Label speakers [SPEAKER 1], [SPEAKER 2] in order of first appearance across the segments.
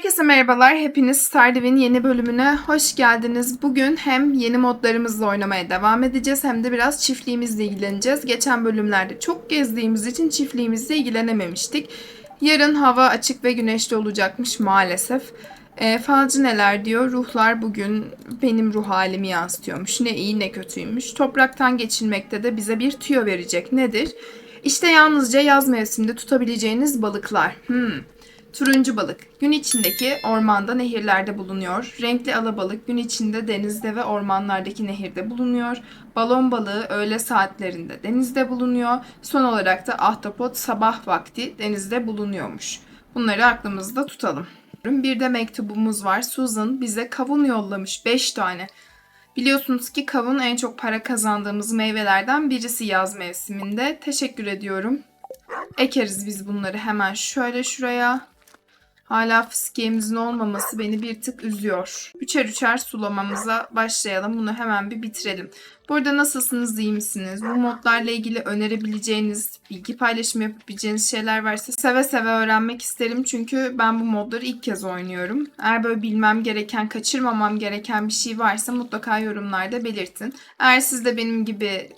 [SPEAKER 1] Herkese merhabalar. Hepiniz Stardew'in yeni bölümüne hoş geldiniz. Bugün hem yeni modlarımızla oynamaya devam edeceğiz hem de biraz çiftliğimizle ilgileneceğiz. Geçen bölümlerde çok gezdiğimiz için çiftliğimizle ilgilenememiştik. Yarın hava açık ve güneşli olacakmış maalesef. E, falcı neler diyor? Ruhlar bugün benim ruh halimi yansıtıyormuş. Ne iyi ne kötüymüş. Topraktan geçilmekte de bize bir tüyo verecek. Nedir? İşte yalnızca yaz mevsiminde tutabileceğiniz balıklar. Hmm. Turuncu balık gün içindeki ormanda nehirlerde bulunuyor. Renkli alabalık gün içinde denizde ve ormanlardaki nehirde bulunuyor. Balon balığı öğle saatlerinde denizde bulunuyor. Son olarak da ahtapot sabah vakti denizde bulunuyormuş. Bunları aklımızda tutalım. Bir de mektubumuz var. Susan bize kavun yollamış 5 tane. Biliyorsunuz ki kavun en çok para kazandığımız meyvelerden birisi yaz mevsiminde. Teşekkür ediyorum. Ekeriz biz bunları hemen şöyle şuraya. Hala fıskiyemizin olmaması beni bir tık üzüyor. Üçer üçer sulamamıza başlayalım. Bunu hemen bir bitirelim. Burada nasılsınız, iyi misiniz? Bu modlarla ilgili önerebileceğiniz, bilgi paylaşımı yapabileceğiniz şeyler varsa seve seve öğrenmek isterim. Çünkü ben bu modları ilk kez oynuyorum. Eğer böyle bilmem gereken, kaçırmamam gereken bir şey varsa mutlaka yorumlarda belirtin. Eğer siz de benim gibi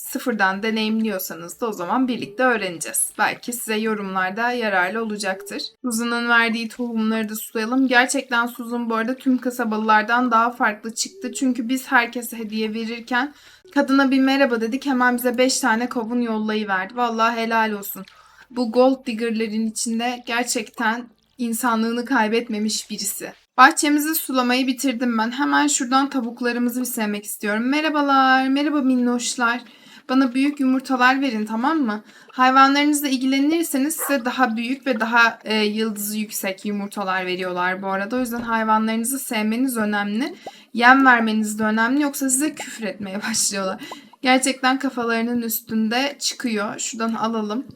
[SPEAKER 1] sıfırdan deneyimliyorsanız da o zaman birlikte öğreneceğiz. Belki size yorumlarda yararlı olacaktır. Suzu'nun verdiği tohumları da sulayalım. Gerçekten Suzu'nun bu arada tüm kasabalılardan daha farklı çıktı. Çünkü biz herkese hediye verirken kadına bir merhaba dedik hemen bize 5 tane kavun yollayıverdi. Vallahi helal olsun. Bu gold digger'lerin içinde gerçekten insanlığını kaybetmemiş birisi. Bahçemizi sulamayı bitirdim ben. Hemen şuradan tavuklarımızı bir sevmek istiyorum. Merhabalar, merhaba minnoşlar. Bana büyük yumurtalar verin tamam mı? Hayvanlarınızla ilgilenirseniz size daha büyük ve daha e, yıldızı yüksek yumurtalar veriyorlar bu arada. O yüzden hayvanlarınızı sevmeniz önemli. Yem vermeniz de önemli yoksa size küfür etmeye başlıyorlar. Gerçekten kafalarının üstünde çıkıyor. Şuradan alalım.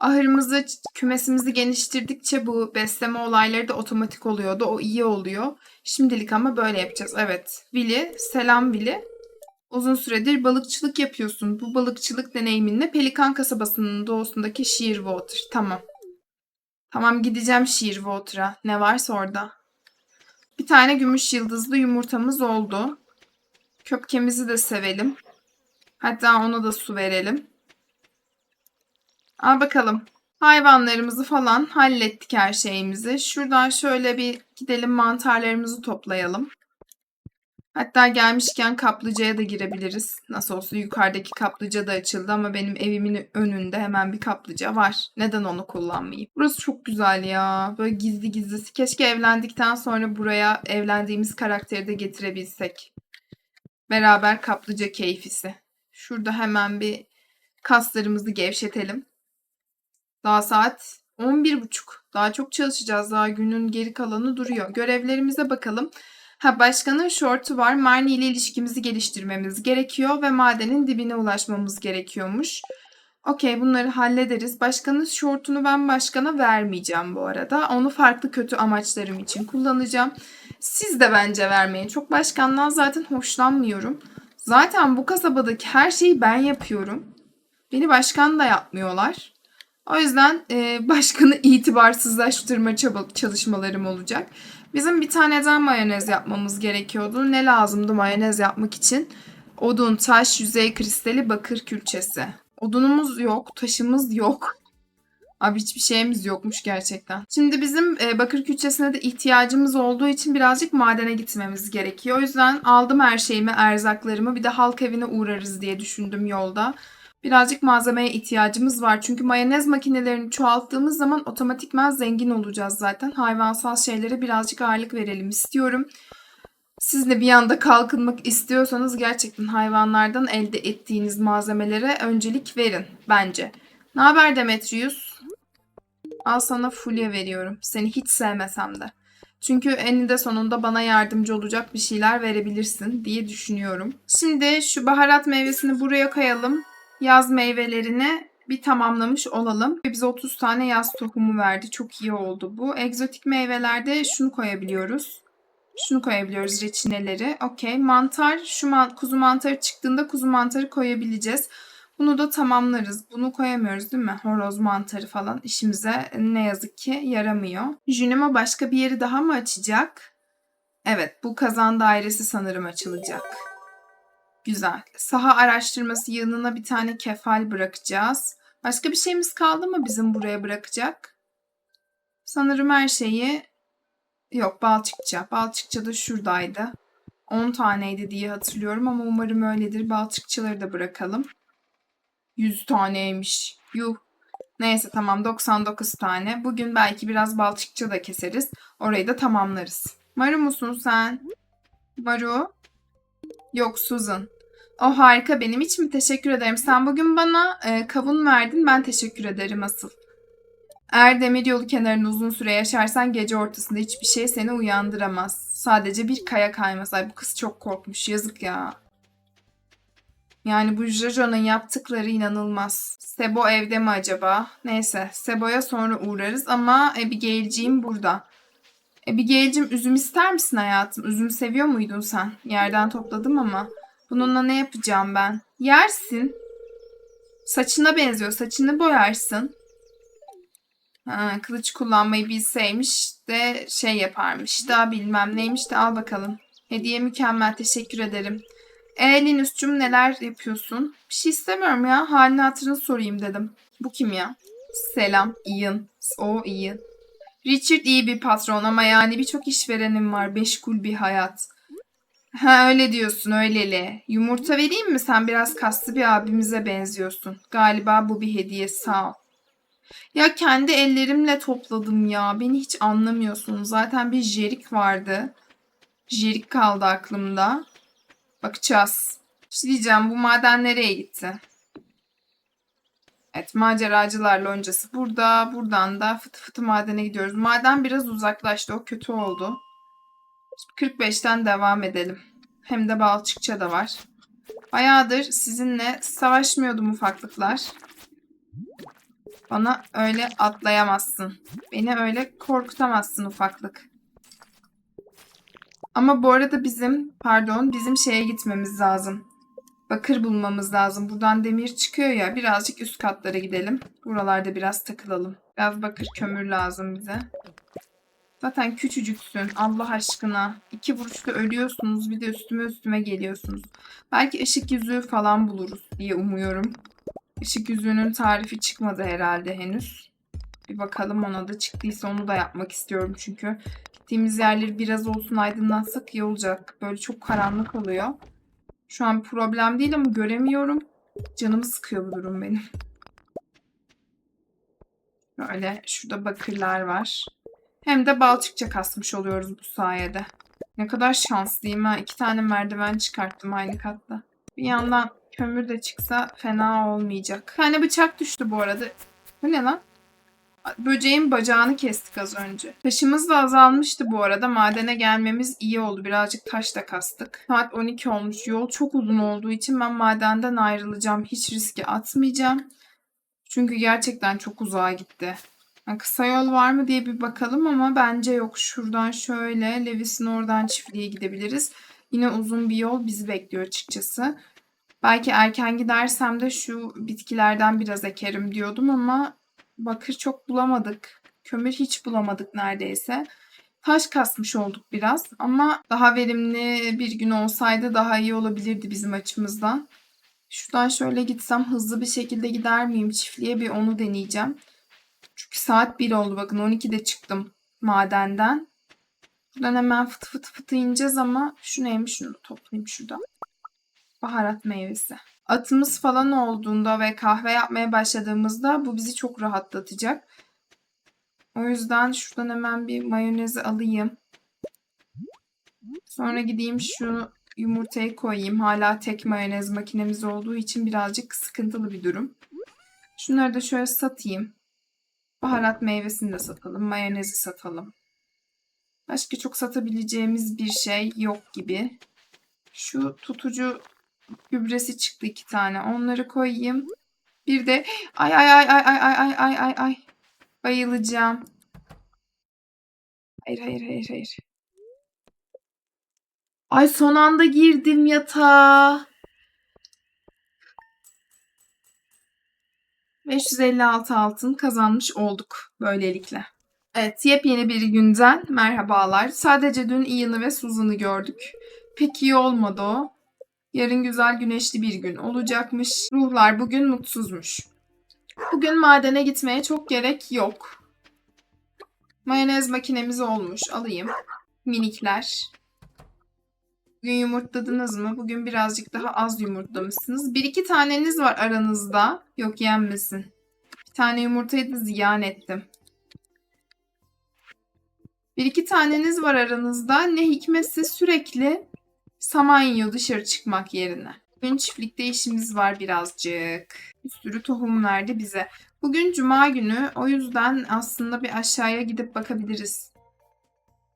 [SPEAKER 1] Ahırımızı, kümesimizi geliştirdikçe bu besleme olayları da otomatik oluyordu. O iyi oluyor. Şimdilik ama böyle yapacağız. Evet. Willy, selam Willy. Uzun süredir balıkçılık yapıyorsun. Bu balıkçılık deneyiminle Pelikan kasabasının doğusundaki Shearwater. Tamam. Tamam gideceğim Shearwater'a. Ne varsa orada. Bir tane gümüş yıldızlı yumurtamız oldu. Köpkemizi de sevelim. Hatta ona da su verelim. Al bakalım. Hayvanlarımızı falan hallettik her şeyimizi. Şuradan şöyle bir gidelim mantarlarımızı toplayalım. Hatta gelmişken kaplıcaya da girebiliriz. Nasıl olsa yukarıdaki kaplıca da açıldı ama benim evimin önünde hemen bir kaplıca var. Neden onu kullanmayayım? Burası çok güzel ya. Böyle gizli gizlisi. Keşke evlendikten sonra buraya evlendiğimiz karakteri de getirebilsek. Beraber kaplıca keyfisi. Şurada hemen bir kaslarımızı gevşetelim. Daha saat 11.30. Daha çok çalışacağız. Daha günün geri kalanı duruyor. Görevlerimize bakalım. Ha başkanın şortu var. Marnie ile ilişkimizi geliştirmemiz gerekiyor ve madenin dibine ulaşmamız gerekiyormuş. Okey bunları hallederiz. Başkanın şortunu ben başkana vermeyeceğim bu arada. Onu farklı kötü amaçlarım için kullanacağım. Siz de bence vermeyin. Çok başkandan zaten hoşlanmıyorum. Zaten bu kasabadaki her şeyi ben yapıyorum. Beni başkan da yapmıyorlar. O yüzden e, başkanı itibarsızlaştırma çalışmalarım olacak. Bizim bir tane daha mayonez yapmamız gerekiyordu. Ne lazımdı mayonez yapmak için? Odun, taş, yüzey kristali, bakır külçesi. Odunumuz yok, taşımız yok. Abi hiçbir şeyimiz yokmuş gerçekten. Şimdi bizim e, bakır külçesine de ihtiyacımız olduğu için birazcık madene gitmemiz gerekiyor. O yüzden aldım her şeyimi, erzaklarımı. Bir de halk evine uğrarız diye düşündüm yolda. Birazcık malzemeye ihtiyacımız var. Çünkü mayonez makinelerini çoğalttığımız zaman otomatikman zengin olacağız zaten. Hayvansal şeylere birazcık ağırlık verelim istiyorum. Siz de bir anda kalkınmak istiyorsanız gerçekten hayvanlardan elde ettiğiniz malzemelere öncelik verin bence. Ne haber Demetrius? Al sana fulya veriyorum. Seni hiç sevmesem de. Çünkü eninde sonunda bana yardımcı olacak bir şeyler verebilirsin diye düşünüyorum. Şimdi şu baharat meyvesini buraya koyalım yaz meyvelerini bir tamamlamış olalım. Bize 30 tane yaz tohumu verdi. Çok iyi oldu bu. Egzotik meyvelerde şunu koyabiliyoruz. Şunu koyabiliyoruz reçineleri. Okey. Mantar. Şu man kuzu mantarı çıktığında kuzu mantarı koyabileceğiz. Bunu da tamamlarız. Bunu koyamıyoruz değil mi? Horoz mantarı falan işimize ne yazık ki yaramıyor. Junimo başka bir yeri daha mı açacak? Evet bu kazan dairesi sanırım açılacak. Güzel. Saha araştırması yanına bir tane kefal bırakacağız. Başka bir şeyimiz kaldı mı bizim buraya bırakacak? Sanırım her şeyi yok Balçıkça. Balçıkça da şuradaydı. 10 taneydi diye hatırlıyorum ama umarım öyledir. Balçıkçaları da bırakalım. 100 taneymiş. Yuh. Neyse tamam 99 tane. Bugün belki biraz balçıkça da keseriz. Orayı da tamamlarız. Maru musun sen? Maru? Yok Susan. O harika benim için mi? Teşekkür ederim. Sen bugün bana e, kavun verdin. Ben teşekkür ederim asıl. Eğer demir yolu kenarında uzun süre yaşarsan gece ortasında hiçbir şey seni uyandıramaz. Sadece bir kaya kayması. Ay bu kız çok korkmuş. Yazık ya. Yani bu Jojo'nun yaptıkları inanılmaz. Sebo evde mi acaba? Neyse Sebo'ya sonra uğrarız ama Abigail'ciğim burada. Abigail'cim üzüm ister misin hayatım? Üzüm seviyor muydun sen? Yerden topladım ama. Bununla ne yapacağım ben? Yersin. Saçına benziyor. Saçını boyarsın. Ha, kılıç kullanmayı bilseymiş de şey yaparmış da bilmem neymiş de al bakalım. Hediye mükemmel teşekkür ederim. E Linus'cum neler yapıyorsun? Bir şey istemiyorum ya. Halini hatırını sorayım dedim. Bu kim ya? Selam. Ian. O Ian. Richard iyi bir patron ama yani birçok işverenim var. Beşkul bir hayat. Ha öyle diyorsun öyleli. Yumurta vereyim mi? Sen biraz kaslı bir abimize benziyorsun. Galiba bu bir hediye sağ ol. Ya kendi ellerimle topladım ya. Beni hiç anlamıyorsun. Zaten bir jerik vardı. Jerik kaldı aklımda. Bakacağız. İşte diyeceğim bu maden nereye gitti? Evet maceracılar loncası burada. Buradan da fıtı fıtı madene gidiyoruz. Maden biraz uzaklaştı. O kötü oldu. 45'ten devam edelim. Hem de balçıkça da var. Bayağıdır sizinle savaşmıyordum ufaklıklar. Bana öyle atlayamazsın. Beni öyle korkutamazsın ufaklık. Ama bu arada bizim, pardon, bizim şeye gitmemiz lazım. Bakır bulmamız lazım. Buradan demir çıkıyor ya. Birazcık üst katlara gidelim. Buralarda biraz takılalım. Biraz bakır kömür lazım bize. Zaten küçücüksün. Allah aşkına. İki vuruşta ölüyorsunuz. Bir de üstüme üstüme geliyorsunuz. Belki ışık yüzüğü falan buluruz diye umuyorum. Işık yüzüğünün tarifi çıkmadı herhalde henüz. Bir bakalım ona da çıktıysa onu da yapmak istiyorum çünkü. Gittiğimiz yerleri biraz olsun aydınlatsak iyi olacak. Böyle çok karanlık oluyor. Şu an problem değil ama göremiyorum. Canımı sıkıyor bu durum benim. Böyle şurada bakırlar var. Hem de balçıkça kasmış oluyoruz bu sayede. Ne kadar şanslıyım ha. İki tane merdiven çıkarttım aynı katta. Bir yandan kömür de çıksa fena olmayacak. Bir tane bıçak düştü bu arada. Bu ne lan? Böceğin bacağını kestik az önce. Taşımız da azalmıştı bu arada. Madene gelmemiz iyi oldu. Birazcık taş da kastık. Saat 12 olmuş. Yol çok uzun olduğu için ben madenden ayrılacağım. Hiç riske atmayacağım. Çünkü gerçekten çok uzağa gitti. Yani kısa yol var mı diye bir bakalım ama bence yok. Şuradan şöyle Levis'in oradan çiftliğe gidebiliriz. Yine uzun bir yol bizi bekliyor açıkçası. Belki erken gidersem de şu bitkilerden biraz ekerim diyordum ama bakır çok bulamadık. Kömür hiç bulamadık neredeyse. Taş kasmış olduk biraz ama daha verimli bir gün olsaydı daha iyi olabilirdi bizim açımızdan. Şuradan şöyle gitsem hızlı bir şekilde gider miyim çiftliğe bir onu deneyeceğim. Çünkü saat 1 oldu bakın 12'de çıktım madenden. Buradan hemen fıtı fıtı fıtı ineceğiz ama şu neymiş şunu toplayayım şuradan. Baharat meyvesi. Atımız falan olduğunda ve kahve yapmaya başladığımızda bu bizi çok rahatlatacak. O yüzden şuradan hemen bir mayonezi alayım. Sonra gideyim şu yumurtayı koyayım. Hala tek mayonez makinemiz olduğu için birazcık sıkıntılı bir durum. Şunları da şöyle satayım. Baharat meyvesini de satalım. Mayonezi satalım. Başka çok satabileceğimiz bir şey yok gibi. Şu tutucu gübresi çıktı iki tane. Onları koyayım. Bir de ay ay ay ay ay ay ay ay ay ay bayılacağım. Hayır hayır hayır hayır. Ay son anda girdim yatağa. 556 altın kazanmış olduk böylelikle. Evet, yepyeni bir günden merhabalar. Sadece dün Ian'ı ve Susan'ı gördük. Pek iyi olmadı o. Yarın güzel güneşli bir gün olacakmış. Ruhlar bugün mutsuzmuş. Bugün madene gitmeye çok gerek yok. Mayonez makinemiz olmuş. Alayım. Minikler. Bugün yumurtladınız mı? Bugün birazcık daha az yumurtlamışsınız. Bir iki taneniz var aranızda. Yok yenmesin. Bir tane yumurtayı da ziyan ettim. Bir iki taneniz var aranızda. Ne hikmetse sürekli saman yiyor dışarı çıkmak yerine. Bugün çiftlikte işimiz var birazcık. Bir sürü tohum verdi bize. Bugün cuma günü o yüzden aslında bir aşağıya gidip bakabiliriz.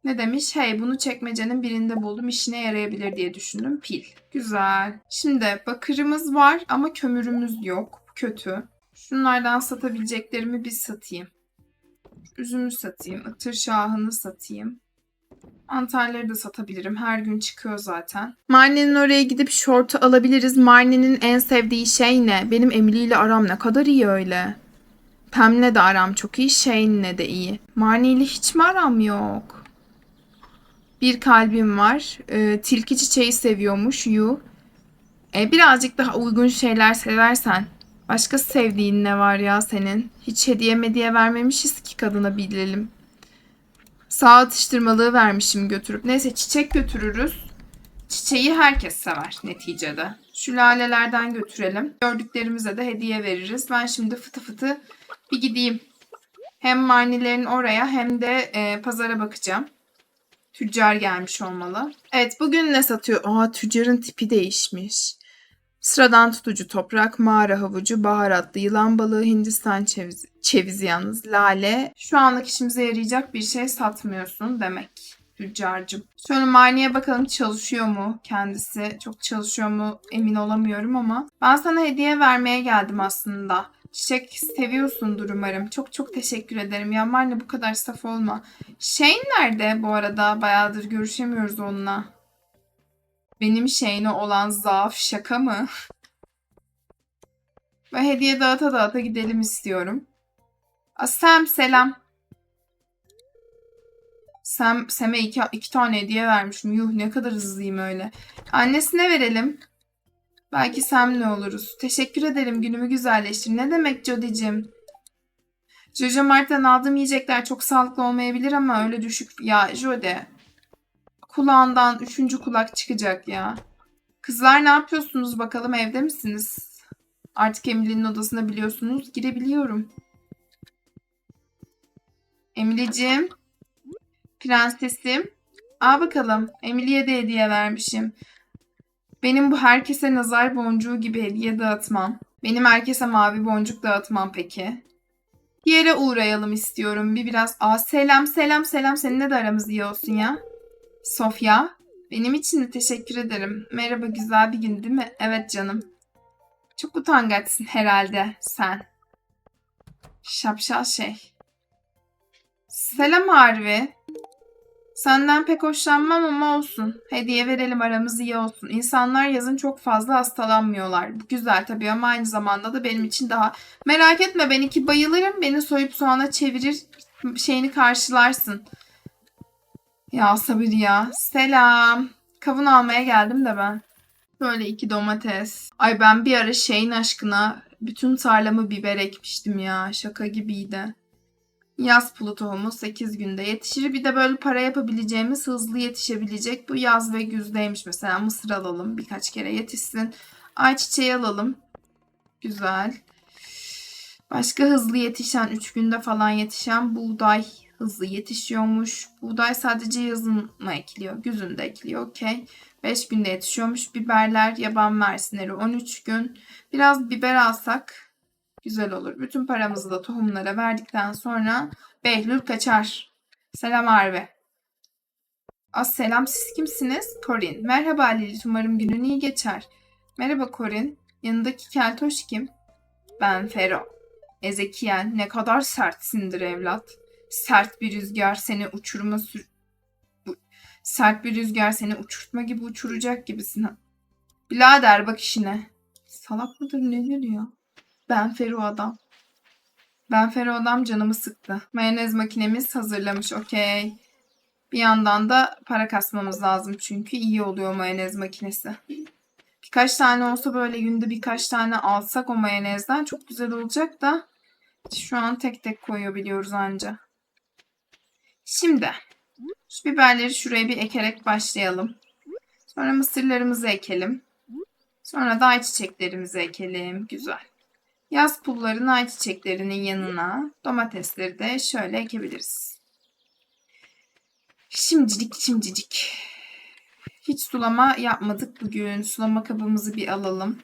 [SPEAKER 1] Ne demiş? Hey bunu çekmecenin birinde buldum işine yarayabilir diye düşündüm. Pil. Güzel. Şimdi bakırımız var ama kömürümüz yok. Kötü. Şunlardan satabileceklerimi bir satayım. Üzümü satayım. Itır şahını satayım. Antarları da satabilirim. Her gün çıkıyor zaten. Marnie'nin oraya gidip şortu alabiliriz. Marnie'nin en sevdiği şey ne? Benim Emily ile aram ne kadar iyi öyle. Pam'le de aram çok iyi. Shane'le de iyi. Marnie ile hiç mi aram yok? Bir kalbim var. Ee, tilki çiçeği seviyormuş. Yu. Ee, birazcık daha uygun şeyler seversen. Başka sevdiğin ne var ya senin? Hiç hediye mediye vermemişiz ki kadına bilelim. Sağ atıştırmalığı vermişim götürüp. Neyse çiçek götürürüz. Çiçeği herkes sever neticede. Şu götürelim. Gördüklerimize de hediye veririz. Ben şimdi fıtı fıtı bir gideyim. Hem manilerin oraya hem de e, pazara bakacağım. Tüccar gelmiş olmalı. Evet bugün ne satıyor? Aa tüccarın tipi değişmiş. Sıradan tutucu toprak, mağara havucu, baharatlı yılan balığı, Hindistan cevizi, cevizi yalnız, lale. Şu anlık işimize yarayacak bir şey satmıyorsun demek tüccarcığım. Şöyle maniye bakalım çalışıyor mu kendisi? Çok çalışıyor mu emin olamıyorum ama. Ben sana hediye vermeye geldim aslında. Çiçek seviyorsundur umarım. Çok çok teşekkür ederim. Ya Marne bu kadar saf olma. Shane nerede bu arada? Bayağıdır görüşemiyoruz onunla. Benim şeyine olan zaaf şaka mı? Ve hediye dağıta dağıta gidelim istiyorum. Aa, Sam selam. Sam, Sam'e iki, iki tane hediye vermişim. Yuh ne kadar hızlıyım öyle. Annesine verelim. Belki Sam'le oluruz. Teşekkür ederim günümü güzelleştir. Ne demek Jodie'cim? Jojo Mart'tan aldığım yiyecekler çok sağlıklı olmayabilir ama öyle düşük. Ya Jode. Kulağından üçüncü kulak çıkacak ya. Kızlar ne yapıyorsunuz bakalım evde misiniz? Artık Emily'nin odasına biliyorsunuz girebiliyorum. Emily'ciğim. Prensesim. Al bakalım. Emily'ye de hediye vermişim. Benim bu herkese nazar boncuğu gibi hediye dağıtmam. Benim herkese mavi boncuk dağıtmam peki. Bir yere uğrayalım istiyorum. Bir biraz. Aa selam selam selam. Seninle de aramız iyi olsun ya. Sofya. Benim için de teşekkür ederim. Merhaba güzel bir gün değil mi? Evet canım. Çok utangaçsın herhalde sen. Şapşal şey. Selam Harvey. Senden pek hoşlanmam ama olsun. Hediye verelim aramız iyi olsun. İnsanlar yazın çok fazla hastalanmıyorlar. Bu güzel tabii ama aynı zamanda da benim için daha... Merak etme ben iki bayılırım. Beni soyup soğana çevirir şeyini karşılarsın. Ya sabır ya. Selam. Kavun almaya geldim de ben. Böyle iki domates. Ay ben bir ara şeyin aşkına bütün tarlamı biber ekmiştim ya. Şaka gibiydi. Yaz pulu tohumu 8 günde yetişir. Bir de böyle para yapabileceğimiz hızlı yetişebilecek. Bu yaz ve güzdeymiş mesela. Mısır alalım birkaç kere yetişsin. Ayçiçeği alalım. Güzel. Başka hızlı yetişen 3 günde falan yetişen buğday hızlı yetişiyormuş. Buğday sadece yazın mı ekiliyor? Güzün de ekiliyor. Okey. 5 günde yetişiyormuş. Biberler, yaban mersinleri 13 gün. Biraz biber alsak güzel olur. Bütün paramızı da tohumlara verdikten sonra Behlül kaçar. Selam Arve. Az selam siz kimsiniz? Corin. Merhaba Lilith umarım günün iyi geçer. Merhaba Corin. Yanındaki keltoş kim? Ben Fero. Ezekiel ne kadar sertsindir evlat. Sert bir rüzgar seni uçurma sür... Sert bir rüzgar seni uçurtma gibi uçuracak gibisin. ha. Birader bak işine. Salak mıdır nedir ya? Ben Feru adam. Ben Fero'dam canımı sıktı. Mayonez makinemiz hazırlamış. Okey. Bir yandan da para kasmamız lazım çünkü iyi oluyor mayonez makinesi. Birkaç tane olsa böyle günde birkaç tane alsak o mayonezden çok güzel olacak da şu an tek tek koyuyor biliyoruz anca. Şimdi şu biberleri şuraya bir ekerek başlayalım. Sonra mısırlarımızı ekelim. Sonra da ayçiçeklerimizi ekelim. Güzel. Yaz pullarını ayçiçeklerinin yanına domatesleri de şöyle ekebiliriz. Şimdilik şimdilik. Hiç sulama yapmadık bugün. Sulama kabımızı bir alalım.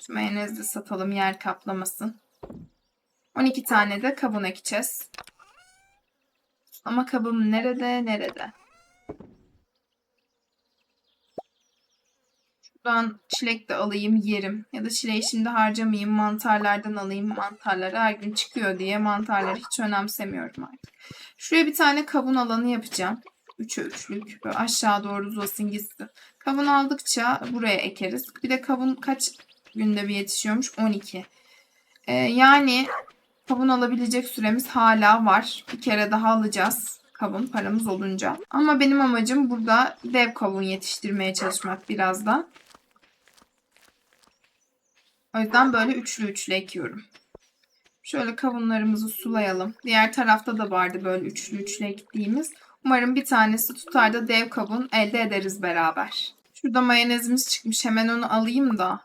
[SPEAKER 1] Şu mayonezle satalım yer kaplamasın. 12 tane de kavun ekeceğiz. Sulama kabım nerede nerede? Şuradan çilek de alayım yerim. Ya da çileği şimdi harcamayayım mantarlardan alayım. Mantarlar her gün çıkıyor diye mantarları hiç önemsemiyorum artık. Şuraya bir tane kavun alanı yapacağım. 3'e 3'lük. Böyle aşağı doğru uzasın gitsin. Kavun aldıkça buraya ekeriz. Bir de kavun kaç günde bir yetişiyormuş? 12. Ee, yani kavun alabilecek süremiz hala var. Bir kere daha alacağız kavun paramız olunca. Ama benim amacım burada dev kavun yetiştirmeye çalışmak biraz da. O yüzden böyle üçlü üçlü ekiyorum. Şöyle kavunlarımızı sulayalım. Diğer tarafta da vardı böyle üçlü üçlü ektiğimiz. Umarım bir tanesi tutar da dev kavun elde ederiz beraber. Şurada mayonezimiz çıkmış. Hemen onu alayım da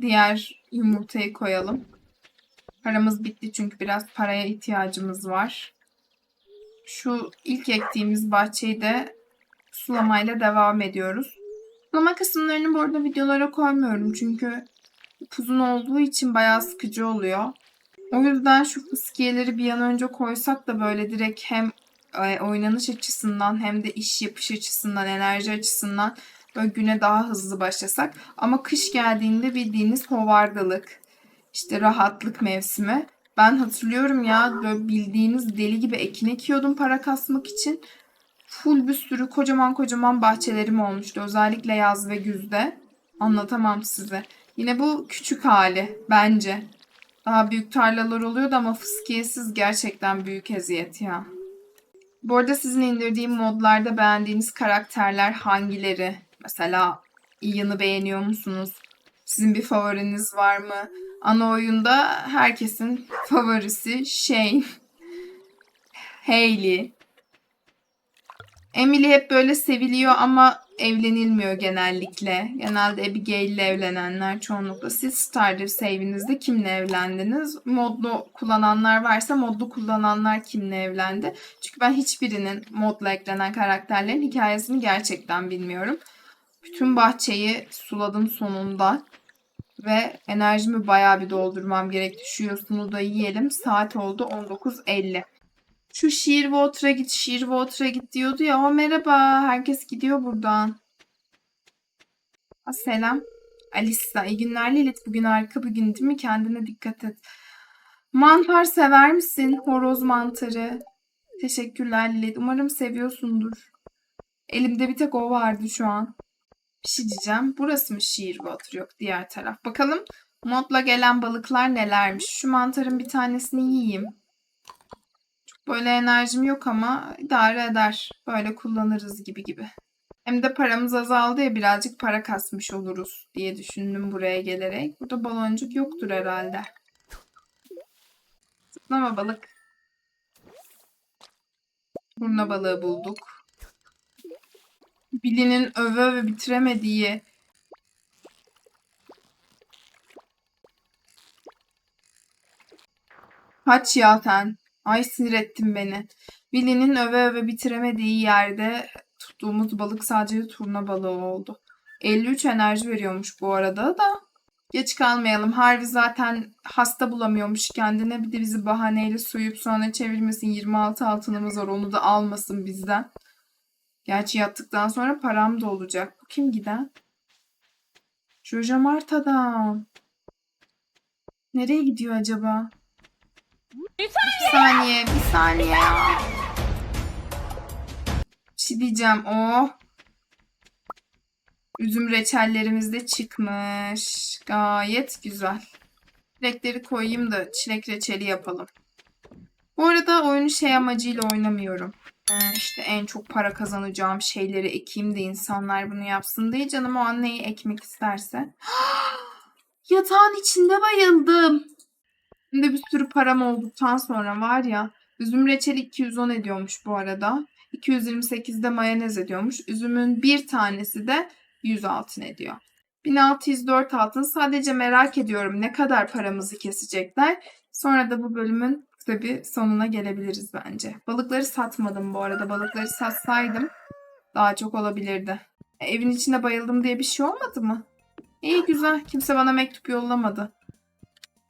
[SPEAKER 1] diğer yumurtayı koyalım. Paramız bitti çünkü biraz paraya ihtiyacımız var. Şu ilk ektiğimiz bahçeyi de sulamayla devam ediyoruz. Sulama kısımlarını bu arada videolara koymuyorum çünkü uzun olduğu için bayağı sıkıcı oluyor. O yüzden şu fıskiyeleri bir an önce koysak da böyle direkt hem e, oynanış açısından hem de iş yapış açısından, enerji açısından böyle güne daha hızlı başlasak. Ama kış geldiğinde bildiğiniz hovardalık, işte rahatlık mevsimi. Ben hatırlıyorum ya böyle bildiğiniz deli gibi ekin ekiyordum para kasmak için. Full bir sürü kocaman kocaman bahçelerim olmuştu. Özellikle yaz ve güzde. Anlatamam size. Yine bu küçük hali bence. Daha büyük tarlalar oluyordu ama fıskiyesiz gerçekten büyük eziyet ya. Bu arada sizin indirdiğim modlarda beğendiğiniz karakterler hangileri? Mesela Ian'ı beğeniyor musunuz? Sizin bir favoriniz var mı? Ana oyunda herkesin favorisi Shane. Hayley. Emily hep böyle seviliyor ama evlenilmiyor genellikle. Genelde Abigail ile evlenenler çoğunlukla. Siz Stardew save'inizde kimle evlendiniz? Modlu kullananlar varsa modlu kullananlar kimle evlendi? Çünkü ben hiçbirinin modla eklenen karakterlerin hikayesini gerçekten bilmiyorum. Bütün bahçeyi suladım sonunda. Ve enerjimi bayağı bir doldurmam gerekti. Şu yosunu da yiyelim. Saat oldu 19.50. Şu Shearwater'a git, Shearwater'a git diyordu ya. O merhaba. Herkes gidiyor buradan. Ha, selam. Alisa. iyi günler Lilith. Bugün harika bir gün değil mi? Kendine dikkat et. Mantar sever misin? Horoz mantarı. Teşekkürler Lilith. Umarım seviyorsundur. Elimde bir tek o vardı şu an. Bir şey diyeceğim. Burası mı Shearwater? Yok diğer taraf. Bakalım modla gelen balıklar nelermiş. Şu mantarın bir tanesini yiyeyim. Çok böyle enerjim yok ama idare eder. Böyle kullanırız gibi gibi. Hem de paramız azaldı ya birazcık para kasmış oluruz diye düşündüm buraya gelerek. Burada baloncuk yoktur herhalde. Zıplama balık. Burna balığı bulduk. Billy'nin öve öve bitiremediği Kaç ya sen? Ay sinir ettin beni. Billy'nin öve öve bitiremediği yerde tuttuğumuz balık sadece turna balığı oldu. 53 enerji veriyormuş bu arada da. Geç kalmayalım. Harvey zaten hasta bulamıyormuş kendine. Bir de bizi bahaneyle soyup sonra çevirmesin. 26 altınımız var onu da almasın bizden. Gerçi yattıktan sonra param da olacak. Bu kim giden? Jojo Marta'dan. Nereye gidiyor acaba? Bir saniye, bir saniye ya. Bir şey diyeceğim. Oh. Üzüm reçellerimiz de çıkmış. Gayet güzel. Çilekleri koyayım da çilek reçeli yapalım. Bu arada oyunu şey amacıyla oynamıyorum. Ee, işte en çok para kazanacağım şeyleri ekeyim de insanlar bunu yapsın diye canım o an neyi ekmek isterse. Yatağın içinde bayıldım. Şimdi bir sürü param olduktan sonra var ya üzüm reçeli 210 ediyormuş bu arada. 228 de mayonez ediyormuş. Üzümün bir tanesi de 100 altın ediyor. 1604 altın. Sadece merak ediyorum ne kadar paramızı kesecekler. Sonra da bu bölümün tabii sonuna gelebiliriz bence. Balıkları satmadım bu arada. Balıkları satsaydım daha çok olabilirdi. E, evin içinde bayıldım diye bir şey olmadı mı? İyi güzel. Kimse bana mektup yollamadı.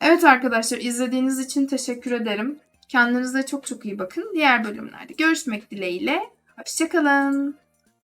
[SPEAKER 1] Evet arkadaşlar izlediğiniz için teşekkür ederim. Kendinize çok çok iyi bakın. Diğer bölümlerde görüşmek dileğiyle. Hoşçakalın.